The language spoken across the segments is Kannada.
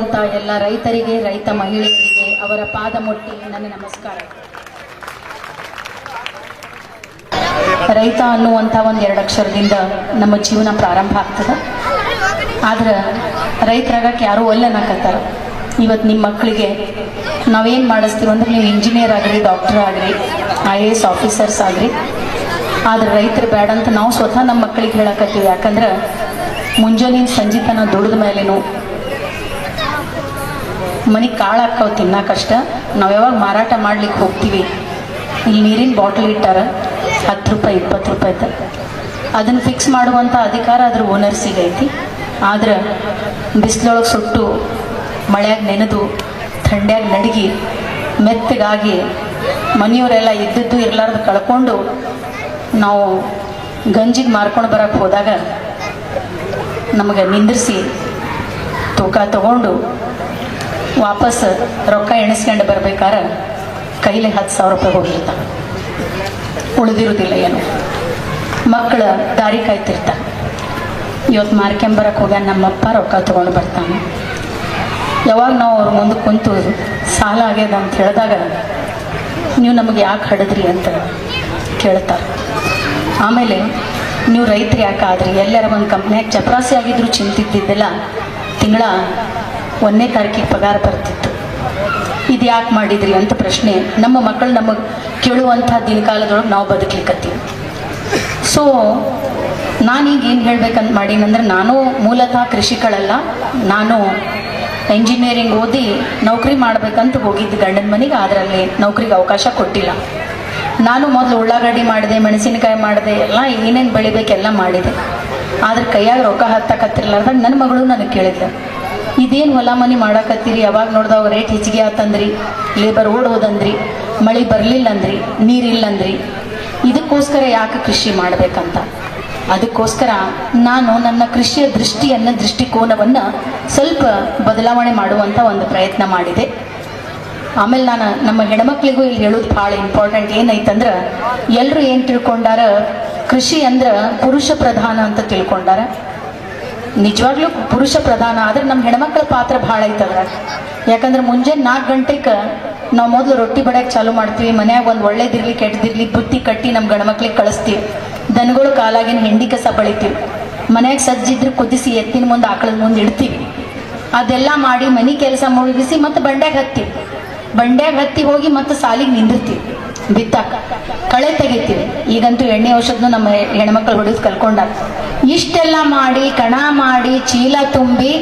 ಅಂತ ಎಲ್ಲ ರೈತರಿಗೆ, ರೈತ ಮಹಿಳೆಯರಿಗೆ ಅವರ ಪಾದ ಮುಟ್ಟಿ ನನ್ನ ನಮಸ್ಕಾರ. ರೈತ ಅನ್ನುವಂಥ ಒಂದು ಎರಡು ಅಕ್ಷರದಿಂದ ನಮ್ಮ ಜೀವನ ಪ್ರಾರಂಭ ಆಗ್ತದೆ. ಆದ್ರೆ ಯಾರು ಯಾರೂ ಒಲ್ಲನಕತ್ತಾರ ಇವತ್ತು ನಿಮ್ಮ ಮಕ್ಕಳಿಗೆ ನಾವೇನು ಮಾಡಿಸ್ತೀವಿ ಅಂದ್ರೆ ನೀವು ಇಂಜಿನಿಯರ್ ಆಗ್ರಿ ಡಾಕ್ಟರ್ ಆಗ್ರಿ ಐ ಎ ಎಸ್ ಆಫೀಸರ್ಸ್ ಆಗ್ರಿ. ಆದ್ರೆ ರೈತರು ಬೇಡ ಅಂತ ನಾವು ಸ್ವತಃ ನಮ್ಮ ಮಕ್ಕಳಿಗೆ ಹೇಳಕತ್ತೀವಿ. ಯಾಕಂದ್ರೆ ಮುಂಜಾನೆ ಸಂಜೆ ತನ ದುಡಿದ ಮೇಲೇನು ಮನೆಗೆ ಕಾಳು ಹಾಕವು ಅಷ್ಟ, ನಾವು ಯಾವಾಗ ಮಾರಾಟ ಮಾಡ್ಲಿಕ್ಕೆ ಹೋಗ್ತೀವಿ. ಇಲ್ಲಿ ನೀರಿನ ಬಾಟಲ್ ಇಟ್ಟಾರ, ಹತ್ತು ರೂಪಾಯಿ, ಇಪ್ಪತ್ತು ರೂಪಾಯಿ ಅದನ್ನು ಫಿಕ್ಸ್ ಮಾಡುವಂಥ ಅಧಿಕಾರ ಅದ್ರ ಓನರ್ಸಿಗೆ ಐತಿ. ಆದ್ರೆ ಬಿಸಿಲೊಳಗೆ ಸುಟ್ಟು ಮಳೆಯಾಗಿ ನೆನೆದು, ಥಂಡ್ಯಾಗ ನಡಗಿ, ಮೆತ್ತಗಾಗಿ ಮನೆಯವರೆಲ್ಲ ಇದ್ದದ್ದು ಇರಲಾರ್ದು ಕಳ್ಕೊಂಡು ನಾವು ಗಂಜಿಗೆ ಮಾರ್ಕೊಂಡು ಬರಕ್ಕೆ ಹೋದಾಗ ನಮಗೆ ನಿಂದಿರಿಸಿ ತೂಕ ತಗೊಂಡು ವಾಪಸ್ ರೊಕ್ಕ ಎಣಿಸ್ಕೊಂಡು ಬರ್ಬೇಕಾರೆ ಕೈಲಿ ಹತ್ತು ಸಾವಿರ ರೂಪಾಯಿ ಹೋಗಿರ್ತಾವೆ ಉಳಿದಿರೋದಿಲ್ಲ ಏನು. ಮಕ್ಕಳ ದಾರಿ ಕಾಯ್ತಿರ್ತ. ಇವತ್ತು ಮಾರ್ಕೆಂಬರಕ್ಕೆ ಹೋಗ್ಯಾನ ನಮ್ಮಪ್ಪ ರೊಕ್ಕ ತೊಗೊಂಡು ಬರ್ತಾನೆ. ಯಾವಾಗ ನಾವು ಅವ್ರ ಮುಂದೆ ಕುಂತು ಸಾಲ ಆಗ್ಯದ ಅಂತ ಹೇಳಿದಾಗ ನೀವು ನಮಗೆ ಯಾಕೆ ಹಡದ್ರಿ ಅಂತ ಕೇಳ್ತಾರೆ. ಆಮೇಲೆ ನೀವು ರೈತರು ಯಾಕೆ ಆದ್ರಿ? ಎಲ್ಲರ ಒಂದು ಕಂಪ್ನಿಯಾಗ ಚಪರಾಸಿ ಆಗಿದ್ರು ಚಿಂತಿದ್ದಿದ್ದೆಲ್ಲ. ತಿಂಗಳ ಒಂದನೇ ತಾರೀಕಿಗೆ ಪಗಾರ ಬರ್ತಿತ್ತು. ಇದು ಯಾಕೆ ಮಾಡಿದ್ರಿ ಅಂತ ಪ್ರಶ್ನೆ. ನಮ್ಮ ಮಕ್ಕಳು ನಮಗೆ ಕೇಳುವಂಥ ದಿನಕಾಲದೊಳಗೆ ನಾವು ಬದುಕಲಿಕ್ಕತ್ತೀವಿ ಸೊ ನಾನೀಗ ಏನು ಹೇಳ್ಬೇಕಂತ ಮಾಡೀನಂದ್ರೆ ನಾನು ಮೂಲತಃ ಕೃಷಿಕಳಲ್ಲ. ನಾನು ಇಂಜಿನಿಯರಿಂಗ್ ಓದಿ ನೌಕರಿ ಮಾಡಬೇಕಂತ ಹೋಗಿದ್ದು ಗಂಡನ ಮನೆಗೆ ಅದರಲ್ಲಿ ನೌಕರಿಗೆ ಅವಕಾಶ ಕೊಟ್ಟಿಲ್ಲ. ನಾನು ಮೊದಲು ಉಳ್ಳಾಗಡ್ಡಿ ಮಾಡಿದೆ, ಮೆಣಸಿನಕಾಯಿ ಮಾಡಿದೆ, ಎಲ್ಲ ಏನೇನು ಬೆಳಿಬೇಕೆಲ್ಲ ಮಾಡಿದೆ. ಆದ್ರೆ ಕೈಯಾಗ ರೊಕ್ಕ ಹತ್ತಕತ್ತಿರ್ಲಾರ್ದಾಗ ನನ್ನ ಮಗಳು ನನಗೆ ಕೇಳಿದ್ಲು. ಇದೇನು ಹೊಲ ಮನೆ ಮಾಡಾಕತ್ತೀರಿ? ಯಾವಾಗ ನೋಡ್ದವ ರೇಟ್ ಹೆಚ್ಚಿಗೆ ಆತಂದ್ರಿ. ಲೇಬರ್ ಓಡ್ ಮಳೆ ಬರಲಿಲ್ಲ ಅಂದ್ರಿ ನೀರಿಲ್ಲ ಅಂದ್ರಿ ಇದಕ್ಕೋಸ್ಕರ ಯಾಕೆ ಕೃಷಿ ಮಾಡಬೇಕಂತ? ಅದಕ್ಕೋಸ್ಕರ ನಾನು ನನ್ನ ಕೃಷಿಯ ದೃಷ್ಟಿಯನ್ನು, ದೃಷ್ಟಿಕೋನವನ್ನು ಸ್ವಲ್ಪ ಬದಲಾವಣೆ ಮಾಡುವಂಥ ಒಂದು ಪ್ರಯತ್ನ ಮಾಡಿದೆ. ಆಮೇಲೆ ನಾನು ನಮ್ಮ ಹೆಣ್ಮಕ್ಳಿಗೂ ಇಲ್ಲಿ ಹೇಳೋದು ಭಾಳ ಇಂಪಾರ್ಟೆಂಟ್ ಏನೈತಂದ್ರೆ ಎಲ್ಲರೂ ಏನು ತಿಳ್ಕೊಂಡಾರ, ಕೃಷಿ ಅಂದ್ರೆ ಪುರುಷ ಪ್ರಧಾನ ಅಂತ ತಿಳ್ಕೊಂಡಾರ. ನಿಜವಾಗ್ಲೂ ಪುರುಷ ಪ್ರಧಾನ, ಆದ್ರೆ ನಮ್ಮ ಹೆಣ್ಮಕ್ಳ ಪಾತ್ರ ಭಾಳ ಐತದ್ರ. ಯಾಕಂದ್ರೆ ಮುಂಜಾನೆ ನಾಲ್ಕು ಗಂಟೆಗೆ ನಾವು ಮೊದಲು ರೊಟ್ಟಿ ಬಡಿಯಕ್ಕೆ ಚಾಲು ಮಾಡ್ತೀವಿ, ಮನ್ಯಾಗ ಒಂದು ಒಳ್ಳೇದಿರ್ಲಿ ಕೆಟ್ಟದಿರ್ಲಿ ಬುತ್ತಿ ಕಟ್ಟಿ ನಮ್ಮ ಗಂಡ್ಮಕ್ಳಿಗೆ ಕಳಿಸ್ತೀವಿ. ದನಗಳು ಕಾಲಾಗಿನ ಹೆಂಡಿ ಕಸ ಬಳಿತೀವಿ. ಮನ್ಯಾಗ ಸಜ್ಜಿದ್ರೆ ಕುದಿಸಿ ಎತ್ತಿನ ಮುಂದೆ ಆಕಳದ ಮುಂದೆ ಇಡ್ತೀವಿ. ಅದೆಲ್ಲ ಮಾಡಿ ಮನೆ ಕೆಲಸ ಮುಳುಗಿಸಿ ಮತ್ತೆ ಬಂಡ್ಯಾಗ ಹತ್ತೀವಿ. ಬಂಡ್ಯಾಗ ಹತ್ತಿ ಹೋಗಿ ಮತ್ತೆ ಸಾಲಿಗೆ ನಿಂದಿರ್ತೀವಿ. ಬಿತ್ತಾಕ ಕಳೆ ತೆಗಿತೀವಿ. ಈಗಂತೂ ಎಣ್ಣೆ ಔಷಧನು ನಮ್ಮ ಹೆಣ್ಮಕ್ಳು ಹೊಡೆದು ಕಲ್ಕೊಂಡ ಇಷ್ಟೆಲ್ಲ ಮಾಡಿ, ಕಣ ಮಾಡಿ, ಚೀಲ ತುಂಬಿ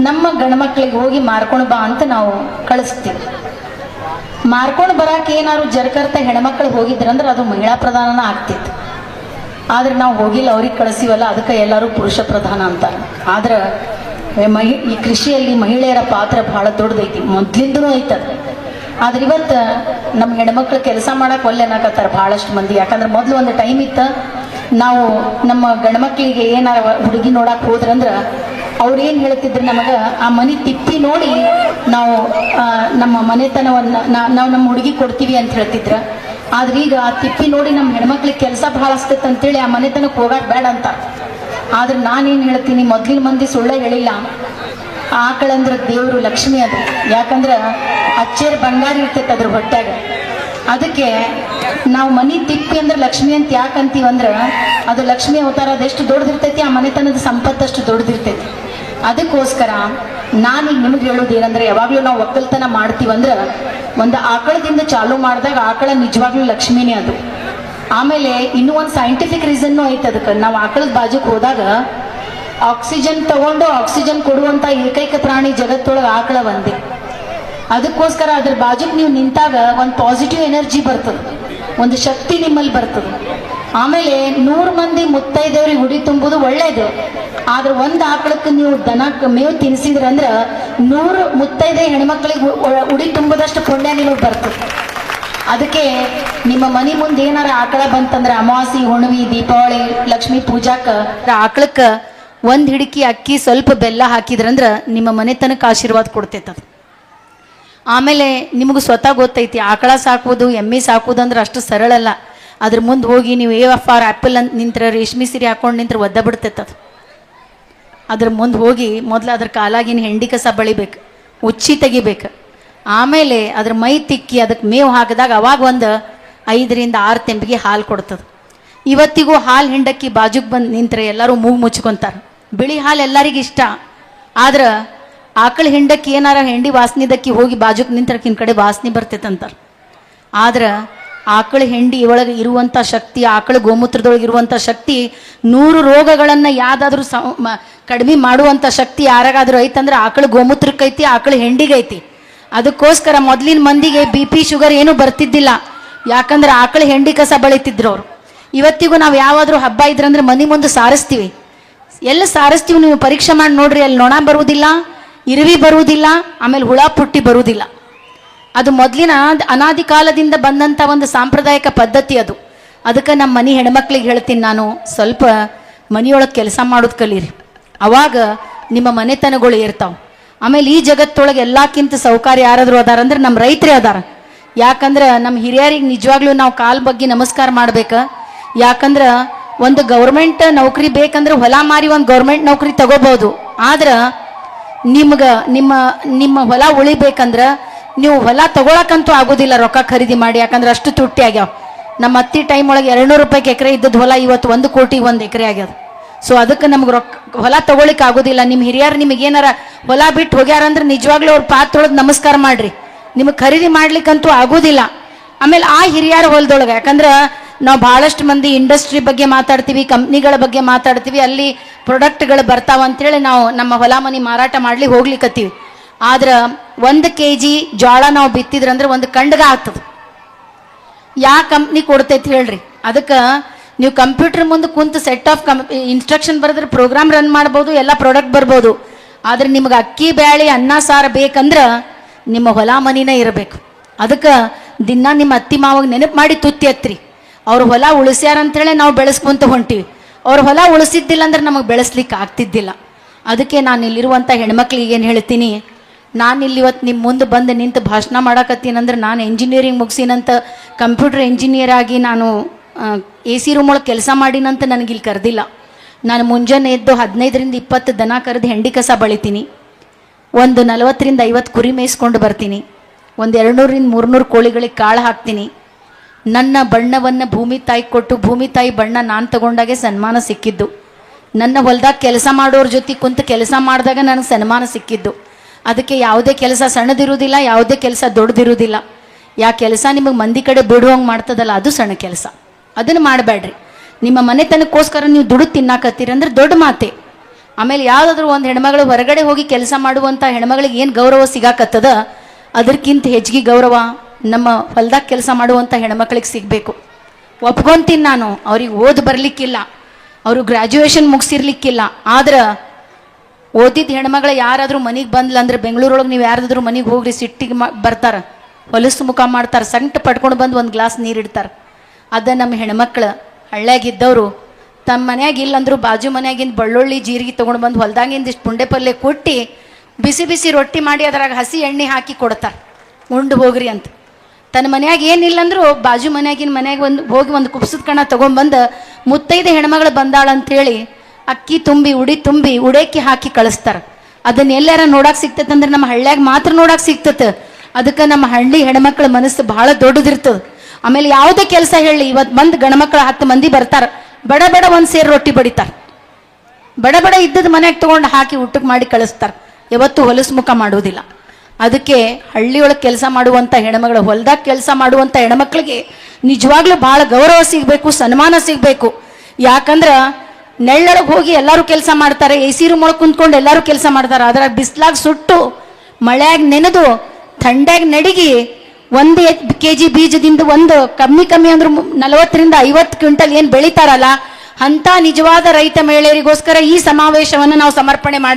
ನಮ್ಮ ಗಂಡ್ಮಕ್ಳಿಗೆ ಹೋಗಿ ಮಾರ್ಕೊಂಡು ಬಾ ಅಂತ ನಾವು ಕಳಿಸ್ತೀವಿ. ಮಾರ್ಕೊಂಡು ಬರಕ್ಕೆ ಏನಾದ್ರು ಜರ್ಕರ್ತ ಹೆಣ್ಮಕ್ಳು ಹೋಗಿದ್ರಂದ್ರೆ ಅದು ಮಹಿಳಾ ಪ್ರಧಾನನ ಆಗ್ತಿತ್ತು. ಆದ್ರೆ ನಾವು ಹೋಗಿಲ್ಲ, ಅವ್ರಿಗೆ ಕಳಿಸಿವಲ್ಲ ಅದಕ್ಕೆ ಎಲ್ಲರೂ ಪುರುಷ ಪ್ರಧಾನ ಅಂತಾರೆ ಆದ್ರೆ ಮಹಿ ಈ ಕೃಷಿಯಲ್ಲಿ ಮಹಿಳೆಯರ ಪಾತ್ರ ಬಹಳ ದೊಡ್ಡದೈತಿ. ಮೊದ್ಲಿಂದನೂ ಐತದ. ಆದ್ರೆ ಇವತ್ತು ನಮ್ಮ ಹೆಣ್ಮಕ್ಳು ಕೆಲಸ ಮಾಡಕ್ಕೆ ಒಲ್ಲೆನಾಕತ್ತಾರ ಭಾಳಷ್ಟು ಮಂದಿ. ಯಾಕಂದ್ರೆ ಮೊದಲು ಒಂದು ಟೈಮ್ ಇತ್ತು, ನಾವು ನಮ್ಮ ಗಂಡ್ಮಕ್ಳಿಗೆ ಏನಾರ ಹುಡುಗಿ ನೋಡಕ್ಕೆ ಹೋದ್ರಂದ್ರೆ ಅವ್ರು ಏನು ಹೇಳ್ತಿದ್ರು ನಮಗೆ, ಆ ಮನೆ ತಿಪ್ಪಿ ನೋಡಿ ನಾವು ನಮ್ಮ ಮನೆತನವನ್ನು ನಾವು ನಮ್ಮ ಹುಡುಗಿ ಕೊಡ್ತೀವಿ ಅಂತ ಹೇಳ್ತಿದ್ರ. ಆದ್ರೆ ಈಗ ಆ ತಿಪ್ಪಿ ನೋಡಿ ನಮ್ಮ ಹೆಣ್ಮಕ್ಳಿಗೆ ಕೆಲಸ ಭಾಳ ಅಸ್ತೈತೆ ಅಂತೇಳಿ ಆ ಮನೆತನಕ್ಕೆ ಹೋಗಕ್ ಬೇಡ ಅಂತ. ಆದ್ರೆ ನಾನೇನು ಹೇಳ್ತೀನಿ, ಮೊದ್ಲಿನ ಮಂದಿ ಸುಳ್ಳ ಹೇಳಿಲ್ಲ. ಆಕಳಂದ್ರೆ ದೇವರು ಲಕ್ಷ್ಮಿ ಅದು. ಯಾಕಂದ್ರೆ ಅಚ್ಚೇರ್ ಬಂಗಾರ ಇರ್ತೈತೆ ಅದ್ರ ಹೊಟ್ಟೆಗೆ. ಅದಕ್ಕೆ ನಾವು ಮನೆ ತಿಪ್ಪಿ ಅಂದ್ರೆ ಲಕ್ಷ್ಮಿ ಅಂತ ಯಾಕೆ ಅಂತೀವಿ ಅಂದ್ರೆ ಅದು ಲಕ್ಷ್ಮಿ ಅವತಾರ ಅದೆಷ್ಟು ದೊಡ್ಡದಿರ್ತೈತಿ, ಆ ಮನೆತನದ ಸಂಪತ್ತಷ್ಟು ದೊಡ್ಡದಿರ್ತೈತಿ. ಅದಕ್ಕೋಸ್ಕರ ನಾನೀಗ ನಿಮ್ಗೆ ಹೇಳೋದು ಏನಂದ್ರೆ, ಯಾವಾಗಲೂ ನಾವು ಒಕ್ಕಲ್ತನ ಮಾಡ್ತೀವಂದ್ರೆ ಒಂದು ಆಕಳದಿಂದ ಚಾಲು ಮಾಡಿದಾಗ ಆಕಳ ನಿಜವಾಗ್ಲೂ ಲಕ್ಷ್ಮಿನೇ ಅದು. ಆಮೇಲೆ ಇನ್ನೂ ಒಂದು ಸೈಂಟಿಫಿಕ್ ರೀಸನ್ನು ಐತೆ ಅದಕ್ಕೆ. ನಾವು ಆಕಳದ ಬಾಜುಕ್ ಹೋದಾಗ ಆಕ್ಸಿಜನ್ ತಗೊಂಡು ಆಕ್ಸಿಜನ್ ಕೊಡುವಂತ ಏಕೈಕ ಪ್ರಾಣಿ ಜಗತ್ತೊಳಗೆ ಆಕಳ ಒಂದೇ. ಅದಕ್ಕೋಸ್ಕರ ಅದ್ರ ಬಾಜುಕ್ ನೀವು ನಿಂತಾಗ ಒಂದು ಪಾಸಿಟಿವ್ ಎನರ್ಜಿ ಬರ್ತದೆ. ಒಂದು ಶಕ್ತಿ ನಿಮ್ಮಲ್ಲಿ ಬರ್ತದೆ. ಆಮೇಲೆ ನೂರು ಮಂದಿ ಮುತ್ತೈದೆಯವ್ರಿಗೆ ಹುಡಿ ತುಂಬುದು ಒಳ್ಳೇದು. ಆದ್ರೆ ಒಂದು ಆಕಳಕ್ಕೆ ನೀವು ದನಕ್ಕೆ ಮೇವು ತಿನ್ಸಿದ್ರಂದ್ರೆ ನೂರು ಮುತ್ತೈದೆ ಹೆಣ್ಮಕ್ಳಿಗೆ ಉಡಿ ತುಂಬದಷ್ಟು ಪುಣ್ಯ ನಿಮಗೆ ಬರ್ತದೆ. ಅದಕ್ಕೆ ನಿಮ್ಮ ಮನೆ ಮುಂದೆ ಏನಾರ ಆಕಳ ಬಂತಂದ್ರೆ ಅಮಾವಾಸಿ ಹುಣ್ವಿ ದೀಪಾವಳಿ, ಲಕ್ಷ್ಮೀ ಪೂಜಾಕ ಆಕಳಕ್ಕೆ ಒಂದು ಹಿಡಿಕಿ, ಅಕ್ಕಿ ಸ್ವಲ್ಪ ಬೆಲ್ಲ ಹಾಕಿದ್ರಂದ್ರ ನಿಮ್ಮ ಮನೆತನಕ್ಕೆ ಆಶೀರ್ವಾದ ಕೊಡ್ತೈತೆ ಅದು ಆಮೇಲೆ ನಿಮಗೆ ಸ್ವತಃ ಗೊತ್ತೈತಿ, ಆಕಳ ಸಾಕುವುದು, ಎಮ್ಮೆ ಸಾಕುವುದು ಅಂದ್ರೆ ಅಷ್ಟು ಸರಳ ಅಲ್ಲ ಅದ್ರ ಮುಂದೆ ಹೋಗಿ ನೀವು ಎ ಎಫ್ ಆರ್ ಆ್ಯಪಲ್ ಅಂತ ನಿಂತ್ರ ರೇಷ್ಮೆ ಸೀರೆ ಹಾಕೊಂಡು ನಿಂತ್ರ ಒದ್ದ ಬಿಡ್ತೈತೆ ಅದು. ಅದ್ರ ಮುಂದೆ ಹೋಗಿ ಮೊದಲು ಅದ್ರ ಕಾಲಾಗಿನ ಹೆಂಡಿ ಕಸ ಬಳಿಬೇಕು, ಉಚ್ಚಿ ತೆಗಿಬೇಕು. ಆಮೇಲೆ ಅದ್ರ ಮೈ ತಿಕ್ಕಿ ಅದಕ್ಕೆ ಮೇವು ಹಾಕಿದಾಗ ಅವಾಗ ಒಂದು ಐದರಿಂದ ಆರು ತೆಂಬಿಗೆ ಹಾಲು ಕೊಡ್ತದೆ. ಇವತ್ತಿಗೂ ಹಾಲು ಹಿಂಡಕ್ಕಿ ಬಾಜುಗೆ ಬಂದು ನಿಂತರೆ ಎಲ್ಲರೂ ಮೂಗು ಮುಚ್ಕೊತಾರೆ. ಬಿಳಿ ಹಾಲು ಎಲ್ಲರಿಗೂ ಇಷ್ಟ. ಆದ್ರೆ ಆಕಳ ಹಿಂಡಕ್ಕೆ ಏನಾರ ಹೆಂಡಿ ವಾಸನಿದಕ್ಕೆ ಹೋಗಿ ಬಾಜುಕ್ ನಿಂತರಕ್ಕಿನ ಕಡೆ ವಾಸನೆ ಬರ್ತೈತಂತಾರೆ. ಆದ್ರೆ ಆಕಳ ಹೆಂಡಿ ಒಳಗೆ ಇರುವಂಥ ಶಕ್ತಿ, ಆಕಳ ಗೋಮೂತ್ರದೊಳಗೆ ಇರುವಂಥ ಶಕ್ತಿ, ನೂರು ರೋಗಗಳನ್ನು ಯಾವ್ದಾದ್ರೂ ಸ ಕಡಿಮೆ ಮಾಡುವಂಥ ಶಕ್ತಿ ಯಾರಗಾದರೂ ಐತಂದ್ರೆ ಆಕಳ ಗೋಮೂತ್ರಕ್ಕೈತಿ, ಆಕಳ ಹೆಂಡಿಗೈತಿ. ಅದಕ್ಕೋಸ್ಕರ ಮೊದಲಿನ ಮಂದಿಗೆ ಬಿ ಪಿ ಶುಗರ್ ಏನೂ ಬರ್ತಿದ್ದಿಲ್ಲ. ಯಾಕಂದ್ರೆ ಆಕಳ ಹೆಂಡಿ ಕಸ ಬಳಿತಿದ್ರು ಅವರು. ಇವತ್ತಿಗೂ ನಾವು ಯಾವಾದರೂ ಹಬ್ಬ ಇದ್ರಂದ್ರೆ ಮನೆ ಮುಂದೆ ಸಾರಿಸ್ತೀವಿ. ಎಲ್ಲಿ ಸಾರಿಸ್ತೀವಿ ನೀವು ಪರೀಕ್ಷೆ ಮಾಡಿ ನೋಡ್ರಿ, ಅಲ್ಲಿ ನೊಣ ಬರುವುದಿಲ್ಲ. ಇರುವಿ ಬರುವುದಿಲ್ಲ, ಆಮೇಲೆ ಹುಳ ಪುಟ್ಟಿ ಬರುವುದಿಲ್ಲ. ಅದು ಮೊದಲಿನ ಅನಾದಿ ಕಾಲದಿಂದ ಬಂದಂಥ ಒಂದು ಸಾಂಪ್ರದಾಯಿಕ ಪದ್ಧತಿ ಅದು. ಅದಕ್ಕೆ ನಮ್ಮ ಮನೆ ಹೆಣ್ಮಕ್ಳಿಗೆ ಹೇಳ್ತೀನಿ ನಾನು, ಸ್ವಲ್ಪ ಮನೆಯೊಳಗೆ ಕೆಲಸ ಮಾಡೋದು ಕಲೀರಿ. ಅವಾಗ ನಿಮ್ಮ ಮನೆತನಗಳು ಇರ್ತಾವೆ ಆಮೇಲೆ ಈ ಜಗತ್ತೊಳಗೆ ಎಲ್ಲಕ್ಕಿಂತ ಸೌಕರ್ಯ ಯಾರಾದರೂ ಅದಾರ ಅಂದ್ರೆ ನಮ್ಮ ರೈತರೇ ಅದಾರ. ಯಾಕಂದ್ರೆ ನಮ್ಮ ಹಿರಿಯರಿಗೆ ನಿಜವಾಗ್ಲೂ ನಾವು ಕಾಲು ಬಗ್ಗೆ ನಮಸ್ಕಾರ ಮಾಡ್ಬೇಕು. ಯಾಕಂದ್ರೆ ಒಂದು ಗೌರ್ಮೆಂಟ್ ನೌಕರಿ ಬೇಕಂದ್ರೆ ಹೊಲ ಮಾರಿ ಒಂದು ಗೌರ್ಮೆಂಟ್ ನೌಕರಿ ತಗೋಬಹುದು ಆದ್ರೆ ನಿಮ್ಗೆ, ನಿಮ್ಮ ನಿಮ್ಮ ಹೊಲ ಉಳಿಬೇಕಂದ್ರ ನೀವು ಹೊಲ ತಗೊಳಕಂತೂ ಆಗೋದಿಲ್ಲ ರೊಕ್ಕ ಖರೀದಿ ಮಾಡಿ, ಯಾಕಂದ್ರೆ ಅಷ್ಟು ತುಟ್ಟಿ ಆಗ್ಯಾವ. ನಮ್ಮ ಅತ್ತಿ ಟೈಮ್ ಒಳಗೆ ಎರಡ್ನೂರು ರೂಪಾಯಿಗೆ ಎಕರೆ ಇದ್ದದ್ದು ಹೊಲ ಇವತ್ತು ಒಂದು ಕೋಟಿ ಒಂದು ಎಕರೆ ಆಗ್ಯದ. ಸೊ ಅದಕ್ಕೆ ನಮ್ಗೆ ರೊಕ್ಕ ಹೊಲ ತಗೊಳಿಕ್ ಆಗೋದಿಲ್ಲ. ನಿಮ್ಮ ಹಿರಿಯರು ನಿಮಗೆ ಏನಾರ ಹೊಲ ಬಿಟ್ಟು ಹೋಗ್ಯಾರಂದ್ರೆ ನಿಜವಾಗ್ಲೂ ಅವ್ರ ಪಾತ್ರೊಳಗೆ ನಮಸ್ಕಾರ ಮಾಡ್ರಿ. ನಿಮಗೆ ಖರೀದಿ ಮಾಡ್ಲಿಕ್ಕಂತೂ ಆಗೋದಿಲ್ಲ. ಆಮೇಲೆ ಆ ಹಿರಿಯರ ಹೊಲದೊಳಗೆ, ಯಾಕಂದ್ರೆ ನಾವು ಬಹಳಷ್ಟು ಮಂದಿ ಇಂಡಸ್ಟ್ರಿ ಬಗ್ಗೆ ಮಾತಾಡ್ತೀವಿ ಕಂಪ್ನಿಗಳ ಬಗ್ಗೆ ಮಾತಾಡ್ತೀವಿ. ಅಲ್ಲಿ ಪ್ರಾಡಕ್ಟ್ಗಳು ಬರ್ತಾವ ಅಂತೇಳಿ ನಾವು ನಮ್ಮ ಹೊಲ ಮನಿ ಮಾರಾಟ ಮಾಡ್ಲಿಕ್ಕೆ ಹೋಗ್ಲಿಕ್ಕತ್ತೀವಿ ಆದ್ರೆ ಒಂದು ಕೆ ಜಿ ಜೋಳ ನಾವು ಬಿತ್ತಿದ್ರಂದ್ರೆ ಒಂದು ಕಂಡ್ಗ ಆಗ್ತದೆ. ಯಾವ ಕಂಪ್ನಿ ಕೊಡ್ತೈತಿ ಹೇಳ್ರಿ. ಅದಕ್ಕೆ ನೀವು ಕಂಪ್ಯೂಟರ್ ಮುಂದೆ ಕುಂತು ಸೆಟ್ ಆಫ್ ಇನ್ಸ್ಟ್ರಕ್ಷನ್ ಬರೆದ್ರೆ ಪ್ರೋಗ್ರಾಮ್ ರನ್ ಮಾಡ್ಬೋದು, ಎಲ್ಲ ಪ್ರಾಡಕ್ಟ್ ಬರ್ಬೋದು. ಆದ್ರೆ ನಿಮ್ಗೆ ಅಕ್ಕಿ, ಬ್ಯಾಳಿ, ಅನ್ನ, ಸಾರ ಬೇಕಂದ್ರೆ ನಿಮ್ಮ ಹೊಲ ಮನಿನೇ ಇರಬೇಕು. ಅದಕ್ಕೆ ದಿನ ನಿಮ್ಮ ಅತ್ತಿ ಮಾವಾಗ ನೆನಪು ಮಾಡಿ ತುತ್ತಿ ಹತ್ರಿ ಅವ್ರ ಹೊಲ ಉಳಿಸ್ಯಾರ ಅಂತೇಳಿ ನಾವು ಬೆಳೆಸ್ಕೊಂತ ಹೊಂಟಿವಿ. ಅವ್ರ ಹೊಲ ಉಳಿಸಿದ್ದಿಲ್ಲ ಅಂದ್ರೆ ನಮಗೆ ಬೆಳೆಸ್ಲಿಕ್ಕೆ ಆಗ್ತಿದ್ದಿಲ್ಲ. ಅದಕ್ಕೆ ನಾನು ಇಲ್ಲಿರುವಂಥ ಹೆಣ್ಮಕ್ಳಿಗೆ ಏನು ಹೇಳ್ತೀನಿ, ನಾನು ಇಲ್ಲಿ ಇವತ್ತು ನಿಮ್ಮ ಮುಂದೆ ಬಂದು ನಿಂತು ಭಾಷಣ ಮಾಡಕತ್ತೀನಂದ್ರೆ ನಾನು ಇಂಜಿನಿಯರಿಂಗ್ ಮುಗಿಸಿನಂತ ಕಂಪ್ಯೂಟರ್ ಇಂಜಿನಿಯರ್ ಆಗಿ ನಾನು ಎ ಸಿ ರೂಮ್ ಒಳಗೆ ಕೆಲಸ ಮಾಡಿನಂತ ನನಗೆ ಇಲ್ಲಿ ಕರೆದಿಲ್ಲ. ನಾನು ಮುಂಜಾನೆ ಎದ್ದು ಹದಿನೈದರಿಂದ ಇಪ್ಪತ್ತು ದನ ಕರೆದು ಹೆಂಡಿ ಕಸ ಬಳಿತೀನಿ. ಒಂದು ನಲವತ್ತರಿಂದ ಐವತ್ತು ಕುರಿ ಮೇಯಿಸ್ಕೊಂಡು ಬರ್ತೀನಿ. ಒಂದು ಎರಡುನೂರಿಂದ ಮೂರುನೂರು ಕೋಳಿಗಳಿಗೆ ಕಾಳು ಹಾಕ್ತೀನಿ. ನನ್ನ ಬಣ್ಣವನ್ನು ಭೂಮಿ ತಾಯಿ ಕೊಟ್ಟು ಭೂಮಿ ತಾಯಿ ಬಣ್ಣ ನಾನು ತಗೊಂಡಾಗೆ ಸನ್ಮಾನ ಸಿಕ್ಕಿದ್ದು. ನನ್ನ ಹೊಲ್ದಾಗ ಕೆಲಸ ಮಾಡೋರ ಜೊತೆ ಕುಂತು ಕೆಲಸ ಮಾಡಿದಾಗ ನನಗೆ ಸನ್ಮಾನ ಸಿಕ್ಕಿದ್ದು. ಅದಕ್ಕೆ ಯಾವುದೇ ಕೆಲಸ ಸಣ್ಣದಿರುವುದಿಲ್ಲ, ಯಾವುದೇ ಕೆಲಸ ದೊಡ್ಡದಿರುವುದಿಲ್ಲ. ಯಾ ಕೆಲಸ ನಿಮಗೆ ಮಂದಿ ಕಡೆ ಬಿಡುವಂಗೆ ಮಾಡ್ತದಲ್ಲ, ಅದು ಸಣ್ಣ ಕೆಲಸ. ಅದನ್ನು ಮಾಡಬೇಡ್ರಿ ನಿಮ್ಮ ಮನೆತನಕ್ಕೋಸ್ಕರ ನೀವು ದುಡ್ಡು ತಿನ್ನಾಕತ್ತೀರಿ ಅಂದ್ರೆ ದೊಡ್ಡ ಮಾತೆ. ಆಮೇಲೆ ಯಾವುದಾದ್ರೂ ಒಂದು ಹೆಣ್ಮಗಳು ಹೊರಗಡೆ ಹೋಗಿ ಕೆಲಸ ಮಾಡುವಂಥ ಹೆಣ್ಮಗಳಿಗೆ ಏನು ಗೌರವ ಸಿಗಾಕತ್ತದ? ಅದಕ್ಕಿಂತ ಹೆಚ್ಚಿಗೆ ಗೌರವ. ನಮ್ಮ ಹೊಲ್ದಾಗ ಕೆಲಸ ಮಾಡುವಂಥ ಹೆಣ್ಮಕ್ಳಿಗೆ ಸಿಗಬೇಕು. ಒಪ್ಕೊಂತೀನಿ ನಾನು, ಅವ್ರಿಗೆ ಓದಿ ಬರಲಿಕ್ಕಿಲ್ಲ. ಅವರು ಗ್ರ್ಯಾಜುಯೇಷನ್ ಮುಗಿಸಿರ್ಲಿಕ್ಕಿಲ್ಲ. ಆದ್ರೆ ಓದಿದ ಹೆಣ್ಮಗಳು ಯಾರಾದರೂ ಮನೆಗೆ ಬಂದ್ಲ ಅಂದ್ರೆ ಬೆಂಗಳೂರೊಳಗೆ ನೀವು ಯಾರಾದರೂ ಮನೆಗೆ ಹೋಗ್ರಿ, ಸಿಟ್ಟಿಗೆ ಮಾ, ಬರ್ತಾರ. ಹೊಲಸು ಮುಖ ಮಾಡ್ತಾರೆ, ಸಂಟ್ ಪಡ್ಕೊಂಡು ಬಂದು ಒಂದು ಗ್ಲಾಸ್ ನೀರು ಇಡ್ತಾರೆ. ಅದ ನಮ್ಮ ಹೆಣ್ಮಕ್ಳು ಹಳ್ಳ್ಯಾಗಿದ್ದವರು. ತಮ್ಮ ಮನ್ಯಾಗ ಇಲ್ಲಂದ್ರು ಬಾಜು ಮನ್ಯಾಗಿಂದ ಬೆಳ್ಳುಳ್ಳಿ ಜೀರಿಗೆ ತೊಗೊಂಡು ಬಂದು ಹೊಲ್ದಾಗಿಂದ ಇಷ್ಟು ಪುಂಡೆ ಪಲ್ಯ ಕೊಟ್ಟು, ಬಿಸಿ ಬಿಸಿ ರೊಟ್ಟಿ ಮಾಡಿ ಅದರಾಗ ಹಸಿ ಎಣ್ಣೆ ಹಾಕಿ ಕೊಡ್ತಾರೆ. ಉಂಡು ಹೋಗ್ರಿ ಅಂತ. ತನ್ನ ಮನ್ಯಾಗ ಏನಿಲ್ಲ ಅಂದ್ರು ಬಾಜು ಮನ್ಯಾಗಿನ ಮನ್ಯಾಗ ಒಂದು ಹೋಗಿ ಒಂದು ಕುಪ್ಸದ ಕಣ ತಗೊಂಬಂದು ಮುತ್ತೈದೆ ಹೆಣ್ಮಗಳು ಬಂದಾಳ ಅಂತೇಳಿ ಅಕ್ಕಿ ತುಂಬಿ, ಉಡಿ ತುಂಬಿ, ಉಡೇಕಿ ಹಾಕಿ ಕಳಿಸ್ತಾರ. ಅದನ್ನ ಎಲ್ಲಾರ ನೋಡಕ್ ಸಿಕ್ತೈತೆ ಅಂದ್ರೆ ನಮ್ಮ ಹಳ್ಳ್ಯಾಗ ಮಾತ್ರ ನೋಡಕ್ ಸಿಕ್ತತ್ ಅದಕ್ಕೆ ನಮ್ಮ ಹಳ್ಳಿ ಹೆಣ್ಮಕ್ಳ ಮನಸ್ಸು ಬಹಳ ದೊಡ್ಡದಿರ್ತದೆ. ಆಮೇಲೆ ಯಾವುದೇ ಕೆಲಸ ಹೇಳಿ ಇವತ್ತು ಬಂದು ಗಣಮಕ್ಳು ಹತ್ತು ಮಂದಿ ಬರ್ತಾರ. ಬಡ ಬಡ ಒಂದು ಸೇರು ರೊಟ್ಟಿ ಬಡಿತಾರ. ಬಡ ಬಡ ಇದ್ದದ ಮನೆಗೆ ತಗೊಂಡು ಹಾಕಿ ಊಟಕ್ಕೆ ಮಾಡಿ ಕಳಿಸ್ತಾರೆ. ಯಾವತ್ತೂ ಹೊಲಸು ಮುಖ ಮಾಡುವುದಿಲ್ಲ ಅದಕ್ಕೆ ಹಳ್ಳಿಯೊಳಗೆ ಕೆಲಸ ಮಾಡುವಂಥ ಹೆಣ್ಮಗಳು, ಹೊಲ್ದಾಗ ಕೆಲಸ ಮಾಡುವಂಥ ಹೆಣ್ಮಕ್ಳಿಗೆ ನಿಜವಾಗ್ಲೂ ಭಾಳ ಗೌರವ ಸಿಗಬೇಕು, ಸನ್ಮಾನ ಸಿಗಬೇಕು. ಯಾಕಂದ್ರೆ ನೆಳ್ಳೊಳಗೆ ಹೋಗಿ ಎಲ್ಲರೂ ಕೆಲಸ ಮಾಡ್ತಾರೆ ಎ ಸಿ ರೂಮ್ ಒಳಗೆ ಕುಂತ್ಕೊಂಡು ಎಲ್ಲರೂ ಕೆಲಸ ಮಾಡ್ತಾರೆ. ಅದರ ಬಿಸ್ಲಾಗ ಸುಟ್ಟು, ಮಳೆಯಾಗ ನೆನೆದು, ಥಂಡ್ಯಾಗ ನಡಿಗಿ ಒಂದು ಕೆ ಜಿ ಬೀಜದಿಂದ ಒಂದು, ಕಮ್ಮಿ ಕಮ್ಮಿ ಅಂದ್ರೆ ನಲವತ್ತರಿಂದ ಐವತ್ತು ಕ್ವಿಂಟಲ್ ಏನು ಬೆಳಿತಾರಲ್ಲ ಅಂತ ನಿಜವಾದ ರೈತ ಮಹಿಳೆಯರಿಗೋಸ್ಕರ ಈ ಸಮಾವೇಶವನ್ನು ನಾವು ಸಮರ್ಪಣೆ ಮಾಡಿ